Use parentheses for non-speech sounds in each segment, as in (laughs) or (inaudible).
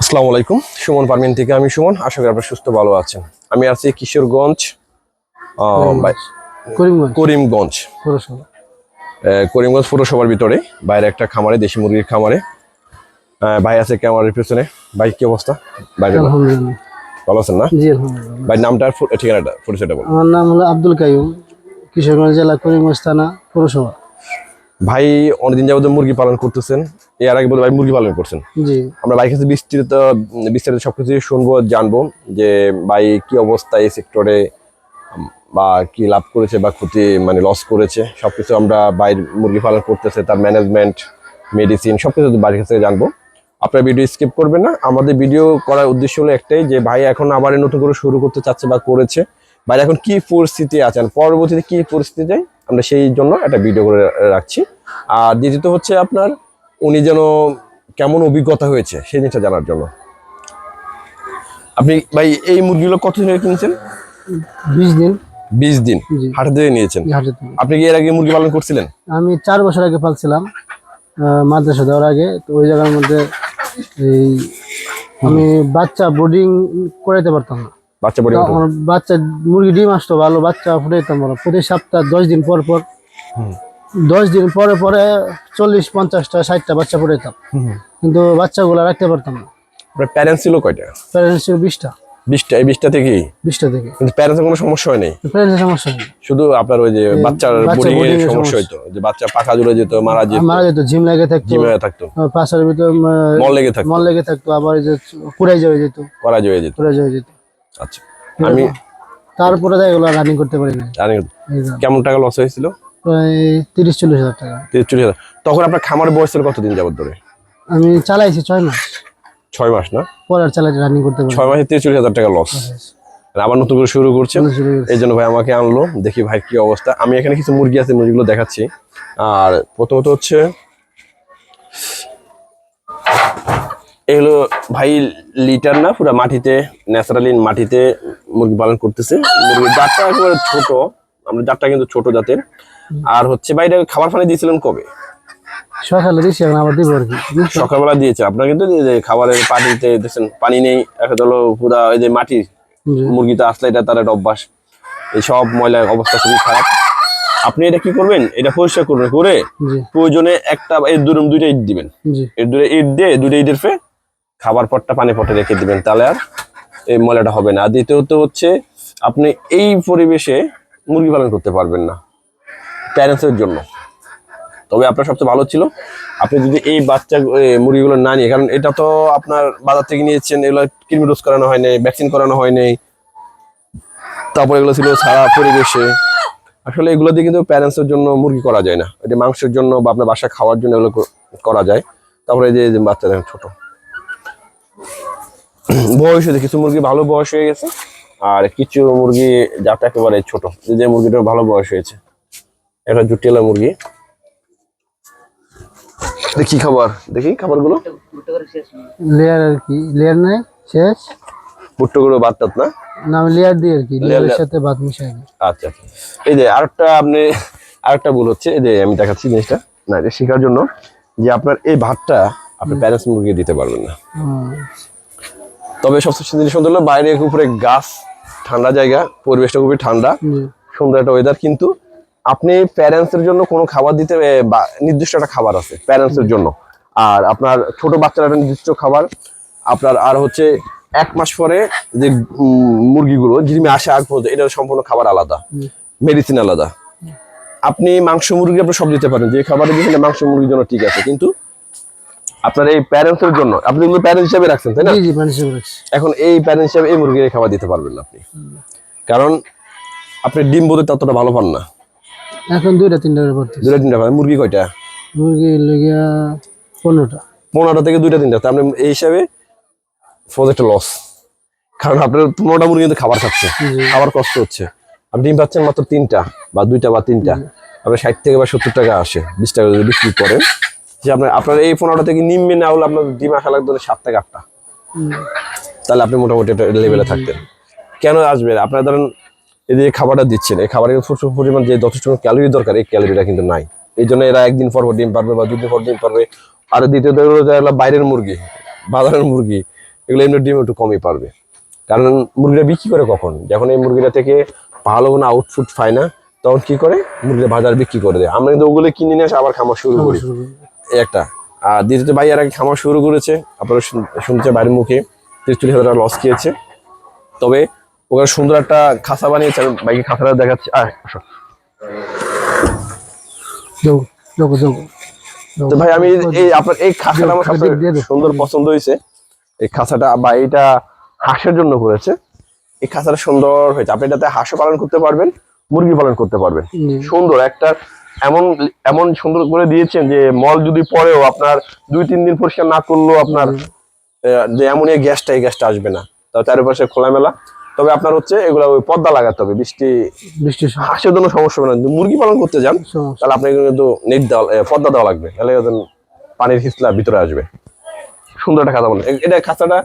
আসসালামু আলাইকুম। সুমন পারমিন থেকে আমি সুমন। আশা করি আপনার সুস্থ ভালো আছেন। আমি আছি কিশোরগঞ্জ করিমগঞ্জ। করিমগঞ্জ। পৌরসভা। পৌরসভার ভিতরে বাইরে একটা খামারে দেশি মুরগির খামারে। ভাই আছে ক্যামেরার পিছনে। ভাই কি অবস্থা? বাইরে ভালো? আছেন না? ভাই নামটা ঠিকানাটা পরিচয়টা বলুন। আমার নাম হলো আব্দুল কাইম কিশোরগঞ্জ জেলা করিমগঞ্জ থানা পৌরসভা। ভাই অনেকদিন যাবত মুরগি পালন করতেছেন। এর আগে বলে ভাই মুরগি পালন করছেন। আমরা ভাই কাছে বিস্তৃত বিস্তারিত সবকিছু শুনব জানব যে ভাই কি অবস্থা এই সেক্টরে বা কি লাভ করেছে বা ক্ষতি মানে লস করেছে সবকিছু আমরা বাইর মুরগি পালন করতেছে তার ম্যানেজমেন্ট মেডিসিন সবকিছু বাড়ির কাছ থেকে জানব। আপনার ভিডিও স্কিপ করবেন না। আমাদের ভিডিও করার উদ্দেশ্য হলো একটাই যে ভাই এখন আবার নতুন করে শুরু করতে চাচ্ছে বা করেছে। ভাই এখন কি পরিস্থিতি আছেন পরবর্তীতে কি পরিস্থিতিতে আমরা সেই জন্য একটা ভিডিও করে রাখছি। আর দ্বিতীয়ত হচ্ছে আপনার উনি যেন কেমন অভিজ্ঞতা হয়েছে সেই জিনিসটা জানার জন্য। আপনি ভাই এই মুরগিগুলো কত দিন কিনছেন? বিশ দিন। বিশ দিন। হাটে থেকে নিয়েছেন। আপনি কি এর আগে মুরগি পালন করছিলেন? আমি চার বছর আগে পালছিলাম মাদ্রাসা দেওয়ার আগে। তো ওই জায়গার মধ্যে এই আমি বাচ্চা বোর্ডিং করাইতে পারতাম না। বাচ্চা আমার বাচ্চা মুরগি ডিম আসতো ভালো বাচ্চা ফুটাইতাম প্রতি সপ্তাহ দশ দিন পর পর। দশ দিন পরে পরে চল্লিশ পঞ্চাশটা ষাটটা বাচ্চা ফুটাইতাম কিন্তু বাচ্চাগুলো রাখতে পারতাম না। প্যারেন্টস ছিল কয়টা? প্যারেন্টস ছিল বিশটা। বিশটা এই বিশটা থেকেই? বিশটা থেকে। কিন্তু প্যারেন্টসের কোনো সমস্যা হয় নাই? প্যারেন্টসের সমস্যা শুধু আপনার ওই যে বাচ্চার বোর্ডিং এর সমস্যা। হইতো যে বাচ্চা পাখা জুড়ে যেত মারা যেত মারা যেত ঝিম লেগে থাকতো জিমে থাকতো। আহ, পাশের ভিতর মল লেগে থাকতো। মল লেগে থাকতো আবার যে কুড়াই যেত। করা জয়ে যেত। কুড়াই যেত। আচ্ছা। আমি তারপরে রানিং করতে পারি না এই কেমন টাকা লস হয়েছিল? প্রায় তিরিশ চল্লিশ হাজার টাকা। তিরিশ হাজার। তখন আপনার খামার বয়স ছিল কতদিন যাবত ধরে? আমি চালাইছি ছয় মাস। ছয় মাস না? পরে আর চালাই রানিং করতে পারি ছয় মাসে তিরিশ হাজার টাকা লস আবার নতুন করে শুরু করছেন? এই জন্য ভাই আমাকে আনলো। দেখি ভাই কি অবস্থা। আমি এখানে কিছু মুরগি আছে মুরগিগুলো দেখাচ্ছি। আর প্রথমত হচ্ছে এগুলো ভাই লিটার না পুরো মাটিতে ন্যাচারালি মাটিতে মুরগি পালন করতেছে। মুরগির জাতটা একেবারে ছোট। আমরা জাতটা কিন্তু ছোট জাতের আর হচ্ছে ভাই খাবার পানি দিয়েছিলেন কবে? সকালে দিচ্ছি এখন আবার দিব আর কি। সকালবেলা দিয়েছে আপনার কিন্তু খাবারের পানিতে দেখছেন পানি নেই একটা হলো পুরা ওই যে মাটি আসলে এটা তার একটা অভ্যাস। এই সব ময়লা অবস্থা খুবই খারাপ। আপনি এটা কি করবেন? এটা পরিষ্কার করবেন করে প্রয়োজনে একটা এর দূরে দুইটা ইট দিবেন। এর দূরে ইট দিয়ে দুটো ইটের ফে খাবার পটটা পানি পটে রেখে দিবেন। তাহলে আর এই ময়লাটা হবে না। আর দ্বিতীয়ত হচ্ছে আপনি এই পরিবেশে মুরগি পালন করতে পারবেন না। প্যারেন্টসের জন্য। তবে আপনার সবচেয়ে ভালো ছিল, আপনি যদি এই বাচ্চা মুরগিগুলো না নিয়ে, কারণ এটা তো আপনার বাজার থেকে নিয়েছেন, এগুলো কৃমি ডোজ করানো হয় নাই ভ্যাকসিন করানো হয় নাই। তারপর এগুলো ছিল সারা পরিবেশে। আসলে এগুলো দিয়ে কিন্তু প্যারেন্টসের জন্য মুরগি করা যায় না। এটা মাংসের জন্য বা আপনার বাসা খাওয়ার জন্য এগুলো করা যায়। তারপরে যে বাচ্চা দেখেন, ছোট। বয়স হয়েছে, কিছু মুরগি ভালো বয়স হয়ে গেছে, আর কিছু মুরগি যাতে একেবারে ছোট। যে মুরগিটার ভালো বয়স হয়েছে। এটা জুটিয়ালা মুরগি। দেখি খাবার দেখি খাবারগুলো। লেয়ার আর কি লেয়ার নেই শেষ। ভুট্টোগুলো বাদ না। না আমি লেয়ার দিই আর কি লেয়ারের সাথে ভাত মিশাই আচ্ছা আচ্ছা। এই যে আরেকটা আপনি আরেকটা ভুল হচ্ছে। এই যে আমি দেখাচ্ছি জিনিসটা। না এটা শেখার জন্য যে আপনার এই ভাতটা আপনি প্যারেন্টস মুরগি দিতে পারবেন না। তবে সবচেয়ে জিনিস সুন্দর হলো বাইরে উপরে গাছ ঠান্ডা জায়গা পরিবেশটা খুবই ঠান্ডা। সুন্দর একটা ওয়েদার কিন্তু আপনি প্যারেন্টস এর জন্য কোনো খাবার দিতে বা- নির্দিষ্ট একটা খাবার আছে প্যারেন্টস এর জন্য। আর আপনার ছোট বাচ্চার একটা নির্দিষ্ট খাবার। আপনার আর হচ্ছে এক মাস পরে যে মুরগিগুলো জিরিমে আসে আগ পর্যন্ত এটা সম্পূর্ণ খাবার আলাদা মেডিসিন আলাদা। আপনি মাংস মুরগি আপনি সব দিতে পারেন যে খাবার দিয়েছেন মাংস মুরগির জন্য ঠিক আছে। কিন্তু আপনার এই প্যারেন্টস এর জন্য আপনি এগুলো প্যারেন্টস হিসেবে রাখছেন তাই না? এখন এই প্যারেন্ট হিসাবে এই মুরগির খাবার দিতে পারবেন না আপনি। কারণ আপনি ডিম বোধের ততটা ভালো পান না। এখন দুইটা তিনটা করে ভর্তি দুটা তিনটা মুরগি কয়টা? মুরগি লেগিয়া পনেরোটা। পনেরোটা থেকে দুইটা তিনটা। তার মানে এই হিসাবে প্রজেক্টটা লস কারণ আপনার পনেরোটা মুরগি কিন্তু খাবার খাচ্ছে। খাবার কষ্ট হচ্ছে। আপনি ডিম পাচ্ছেন মাত্র তিনটা বা দুইটা বা তিনটা। আপনার ষাট থেকে বা সত্তর টাকা আসে বিশ টাকা যদি বিক্রি করেন। যে আপনার আপনার এই পনেরোটা থেকে নিম্নে না হলে আপনার ডিম আসা লাগবে সাত থেকে আটটা। তাহলে আপনি মোটামুটি একটা লেভেলে থাকতেন। কেন আসবেন আপনার ধরেন এই যে খাবারটা দিচ্ছেন এই খাবারের প্রচুর পরিমাণ যে যথেষ্ট ক্যালোরি দরকার এই ক্যালোরিটা কিন্তু নাই। এই জন্য এরা একদিন পর ডিম পারবে বা দুদিন পর ডিম পারবে। আর দ্বিতীয়ত হলো বাইরের মুরগি বাজারের মুরগি এগুলো এমনি ডিম একটু কমই পারবে। কারণ মুরগিটা বিক্রি করে কখন? যখন এই মুরগিটা থেকে ভালো কোনো আউটফুট পায় না তখন কি করে? মুরগিটা বাজার বিক্রি করে দেয়। আমরা কিন্তু ওগুলো কিনে নিয়ে এসে আবার খামার শুরু করি। একটা। আর দ্বিতীয়ত ভাই আর আগে খামার শুরু করেছে আপনারা শুনছে বাড়ির মুখে। তেত্রিশ হাজার টাকা লস খেয়েছে। তবে ওখানে সুন্দর একটা খাঁচা বানিয়েছে আমি বাইকে খাঁচাটা দেখাচ্ছি। তো ভাই আমি এই আপনার এই খাঁচাটা আমার সবচেয়ে সুন্দর পছন্দ হয়েছে। এই খাঁচাটা বা এটা হাঁসের জন্য করেছে। এই খাঁচাটা সুন্দর হয়েছে। আপনি এটাতে হাঁসও পালন করতে পারবেন মুরগি পালন করতে পারবেন। সুন্দর একটা এমন এমন সুন্দর করে দিয়েছেন যে মল যদি পরেও আপনার দুই তিন দিন পরিষ্কার না করলেও আপনার যে এমন এই গ্যাসটা এই গ্যাসটা আসবে না। তাও চারিপাশে খোলামেলা। তবে আপনার হচ্ছে এগুলা ওই পর্দা লাগাতে হবে বৃষ্টি সময়। হাঁসের জন্য সমস্যা হবে না। মুরগি পালন করতে যান তাহলে আপনাকে কিন্তু নেট দেওয়া পর্দা দেওয়া লাগবে। তাহলে ওদের পানির হিসলা ভিতরে আসবে। সুন্দর একটা খাতা বলে এটা খাঁচাটা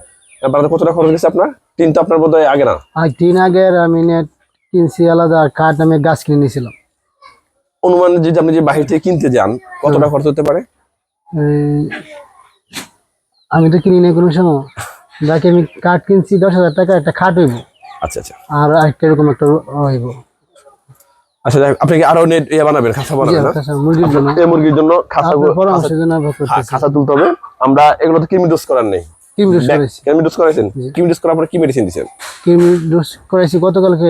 বানাতে কত টাকা খরচ গেছে আপনার? তিন তো আপনার বোধ আগে না? তিন আগের আমি নেট কিনছি আলাদা আর কাঠ আমি গাছ কিনে নিয়েছিলাম। অনুমান যদি আপনি যে বাহির থেকে কিনতে যান কত টাকা খরচ হতে পারে? আমি তো কিনি নাই কোনো সময়। যাকে আমি কাঠ কিনছি দশ হাজার টাকা একটা খাট হইব। আচ্ছা আচ্ছা। আর একটা এরকম একটা হইব। আচ্ছা আপনি কি আরও নেট ইয়ে বানাবেন খাঁচা বানাবেন না? আচ্ছা, মুরগির জন্য। এই মুরগির জন্য খাঁচা আমি হ্যাঁ, খাঁচা তুলতে হবে। আমরা এগুলো তো কৃমি ডোজ করার নেই। কিমি ডোজ করেছি কৃমি ডোজ করাইছেন? কৃমি ডোজ করার পরে কি মেডিসিন দিচ্ছেন? কিমি ডোজ করেছি গতকালকে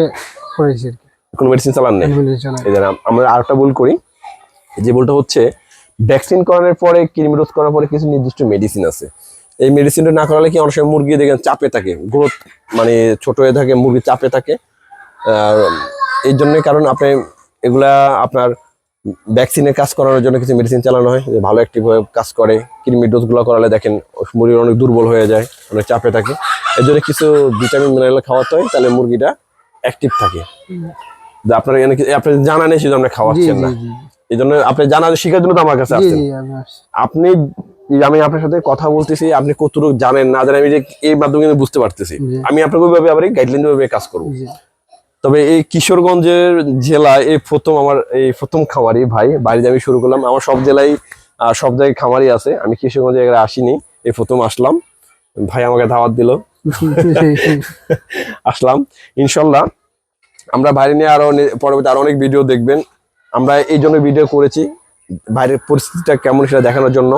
করেছি কোনো মেডিসিন চালান নেই? ডোজ। এই যে আমরা আরেকটা ভুল করি। যে ভুলটা হচ্ছে ভ্যাকসিন করানোর পরে কৃমি রোধ করার পরে কিছু নির্দিষ্ট মেডিসিন আছে। এই মেডিসিনটা না করালে কি অনেক সময় মুরগি দেখেন চাপে থাকে গ্রোথ মানে ছোট হয়ে থাকে মুরগি চাপে থাকে। আর এই জন্যই কারণ আপনি এগুলা আপনার ভ্যাকসিনের কাজ করানোর জন্য কিছু মেডিসিন চালানো হয় যে ভালো অ্যাক্টিভ হয়ে কাজ করে। কৃমি ডোজগুলো করালে দেখেন মুরগি অনেক দুর্বল হয়ে যায় অনেক চাপে থাকে। এর জন্য কিছু ভিটামিন মিনারেল খাওয়াতে হয় তাহলে মুরগিটা অ্যাক্টিভ থাকে। যে আপনার আপনার জানা নেই সেজন্য আপনি জি খাওয়াচ্ছেন না এই জন্য আপনি জানা শেখার জন্য তো আমার কাছে আসছেন। আপনি আমি আপনার সাথে কথা বলতেছি আপনি কতটুকু জানেন না জানেন আমি যে এই মাধ্যমে কিন্তু বুঝতে পারতেছি। আমি আপনাকে ওইভাবে আবার গাইডলাইন ভাবে কাজ করব। তবে এই কিশোরগঞ্জের জেলায় এই প্রথম আমার এই প্রথম খামারি ভাই বাড়িতে আমি শুরু করলাম। আমার সব জেলায় সব জায়গায় খামারি আছে। আমি কিশোরগঞ্জ জায়গায় আসিনি এই প্রথম আসলাম। ভাই আমাকে দাওয়াত দিল। (laughs) আসলাম। ইনশাল্লাহ আমরা বাইরে নিয়ে আরও পরবর্তী আরও অনেক ভিডিও দেখবেন। আমরা এই জন্য ভিডিও করেছি বাইরের পরিস্থিতিটা কেমন সেটা দেখানোর জন্য।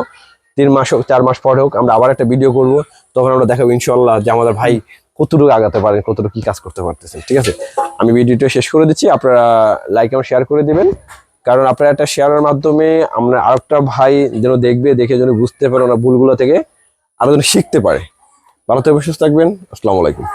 তিন মাস হোক, চার মাস পরে হোক, আমরা আবার একটা ভিডিও করব। তখন আমরা দেখাবো ইনশাল্লাহ যে আমাদের ভাই কতটুকু আগাতে পারেন, কতটুকু কি কাজ করতে পারতেছেন, ঠিক আছে? আমি ভিডিওটা শেষ করে দিচ্ছি, আপনারা লাইক এবং শেয়ার করে দিবেন। কারণ আপনারা একটা শেয়ারের মাধ্যমে আমরা আরেকটা ভাই যেন দেখবে, দেখে যেন বুঝতে পারে ওনার ভুলগুলো থেকে, আরও যেন শিখতে পারে। ভালো থাকবে সুস্থ থাকবেন, আসসালামু আলাইকুম।